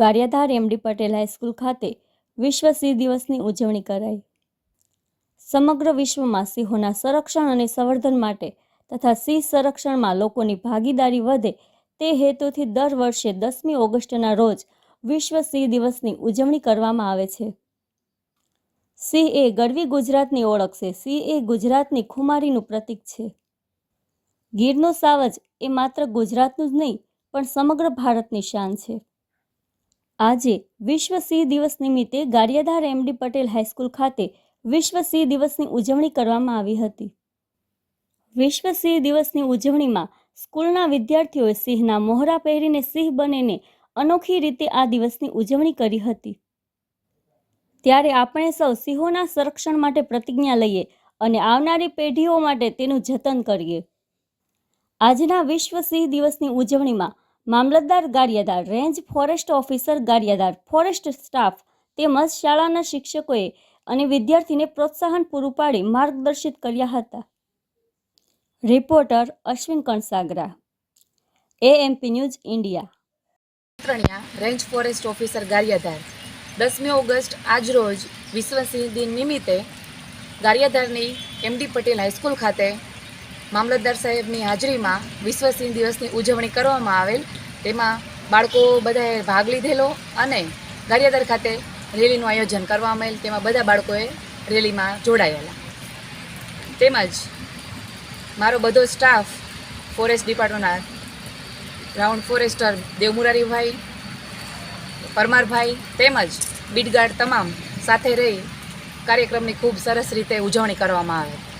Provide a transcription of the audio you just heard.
Gariadhar MD Patel high school ખાતે વિશ્વ સિંહ દિવસની ઉજવણી કરાઈ. સમગ્ર વિશ્વમાં સિંહોના સંરક્ષણ અને સંવર્ધન માટે તથા સિંહ સંરક્ષણમાં લોકોની ભાગીદારી વધે તે હેતુથી દર વર્ષે દસમી ઓગસ્ટના રોજ વિશ્વ સિંહ દિવસની ઉજવણી કરવામાં આવે છે. સિંહ એ ગરવી ગુજરાતની ઓળખ છે. સિંહ એ ગુજરાતની ખુમારીનું પ્રતીક છે. ગીરનો સાવજ એ માત્ર ગુજરાતનું જ નહીં, પણ સમગ્ર ભારતની શાન છે. આજે વિશ્વ સિંહ દિવસ નિમિત્તે ગારિયાધાર એમડી પટેલ હાઈસ્કૂલ ખાતે વિશ્વ સિંહ દિવસની ઉજવણી કરવામાં આવી હતી. વિશ્વ સિંહ દિવસની ઉજવણીમાં સ્કૂલના વિદ્યાર્થીઓએ સિંહના મોહરા પહેરીને સિંહ બનીને અનોખી રીતે આ દિવસની ઉજવણી કરી હતી. ત્યારે આપણે સૌ સિંહોના સંરક્ષણ માટે પ્રતિજ્ઞા લઈએ અને આવનારી પેઢીઓ માટે તેનું જતન કરીએ. આજના વિશ્વ સિંહ દિવસની ઉજવણીમાં મામલતદાર Gariyadhar range forest officer Gariyadhar forest staff તેમજ શાળાના શિક્ષકોએ અને વિદ્યાર્થીને પ્રોત્સાહન પૂરું પાડી માર્ગદર્શિત કર્યા હતા. Reporter Ashwin Kansagara AMP news India ત્રણિયા range forest officer Gariyadhar દસમી ઓગસ્ટ આજરોજ વિશ્વ સિંહ દિન નિમિત્તે ગારિયાધારની એમડી પટેલ હાઈસ્કૂલ ખાતે મામલતદાર સાહેબની હાજરીમાં વિશ્વ દિવસની ઉજવણી કરવામાં આવેલ. તેમાં બાળકો બધાએ ભાગ લીધેલો અને ગારિયાદર ખાતે રેલીનું આયોજન કરવામાં આવેલ. તેમાં બધા બાળકોએ રેલીમાં જોડાયેલા. તેમજ મારો બધો સ્ટાફ ફોરેસ્ટ ડિપાર્ટમેન્ટના રાઉન્ડ ફોરેસ્ટર દેવમુરારીભાઈ, પરમારભાઈ તેમજ બીટગાર્ડ તમામ સાથે રહી કાર્યક્રમની ખૂબ સરસ રીતે ઉજવણી કરવામાં આવે.